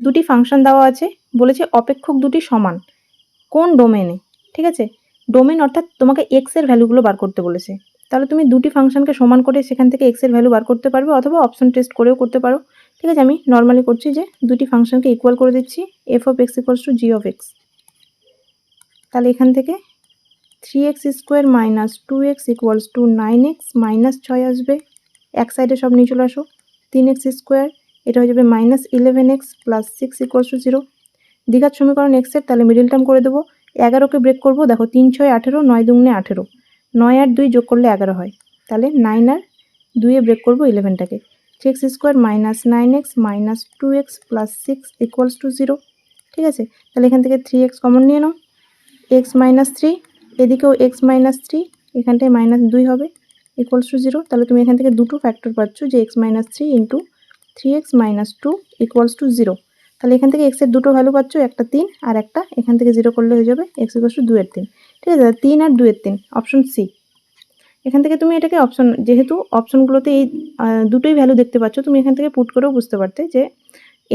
দুটি ফাংশন দেওয়া আছে, বলেছে অপেক্ষক দুটি সমান। কোন ডোমেনে ঠিক আছে? ডোমেন অর্থাৎ তোমাকে এক্সের ভ্যালুগুলো বার করতে বলেছে। তাহলে তুমি দুটি ফাংশনকে সমান করে সেখান থেকে এক্সের ভ্যালু বার করতে পারবে অথবা অপশন টেস্ট করেও করতে পারো। ঠিক আছে? আমি নর্মালি করছি যে দুটি ফাংশনকে ইকুয়াল করে দিচ্ছি F of X equals to G of X তাহলে এখান থেকে three X square minus two X equals to nine X minus ছয় আসবে। এক সাইডে সব নিয়ে চলে আসো। তিন এক্স স্কোয়ার এটা হয়ে যাবে minus eleven X plus six equals to zero দীঘার সমীকরণ এক্সের তাহলে মিডিল টার্ম করে দেবো। এগারোকে ব্রেক করব, দেখো তিন, ছয়, আঠেরো, নয় দুগুণে আঠেরো। নয় আর দুই যোগ করলে এগারো হয়। তাহলে নাইন আর দুইয়ে ব্রেক করব ইলেভেনটাকে X square minus nine X minus two X plus six equals to zero ঠিক আছে? তাহলে এখান থেকে থ্রি এক্স কমন নিয়ে নাও। এক্স মাইনাস থ্রি এদিকেও এক্স মাইনাস থ্রি এখানটায় মাইনাস দুই হবে ইকুয়ালস টু জিরো তাহলে তুমি এখান থেকে দুটো ফ্যাক্টর পাচ্ছ যে X minus three into three X minus two equals to zero তাহলে এখান থেকে এক্সের দুটো ভ্যালু পাচ্ছ, একটা তিন আর একটা, এখান থেকে জিরো করলে হয়ে যাবে এক্স ইকুয়ালস টু দুয়ের তিন। ঠিক আছে তিন আর দুয়ের তিন অপশন সি এখান থেকে তুমি এটাকে অপশন যেহেতু অপশনগুলোতে এই দুটোই ভ্যালু দেখতে পাচ্ছ, তুমি এখান থেকে পুট করেও বুঝতে পারতে যে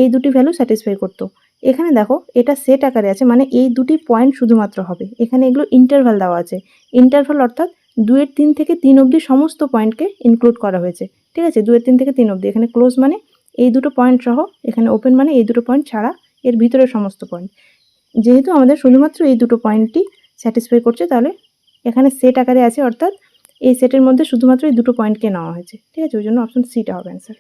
এই দুটি ভ্যালু স্যাটিসফাই করতো। এখানে দেখো, এটা সেট আকারে আছে মানে এই দুটি পয়েন্ট শুধুমাত্র হবে। এখানে এগুলো ইন্টারভ্যাল দেওয়া আছে। ইন্টারভ্যাল অর্থাৎ দুয়ের তিন থেকে তিন অবধি সমস্ত পয়েন্টকে ইনক্লুড করা হয়েছে। ঠিক আছে, দুয়ের তিন থেকে তিন অবধি। এখানে ক্লোজ মানে এই দুটো পয়েন্ট সহ এখানে ওপেন মানে এই দুটো পয়েন্ট ছাড়া এর ভিতরে সমস্ত পয়েন্ট যেহেতু আমাদের শুধুমাত্র এই দুটো পয়েন্টটি স্যাটিসফাই করছে, তাহলে এখানে সেট আকারে আছে, অর্থাৎ এই সেটের মধ্যে শুধুমাত্র এই দুটো পয়েন্টকে নেওয়া হয়েছে। ঠিক আছে? ওই জন্য অপশন সিটা হবে অ্যান্সার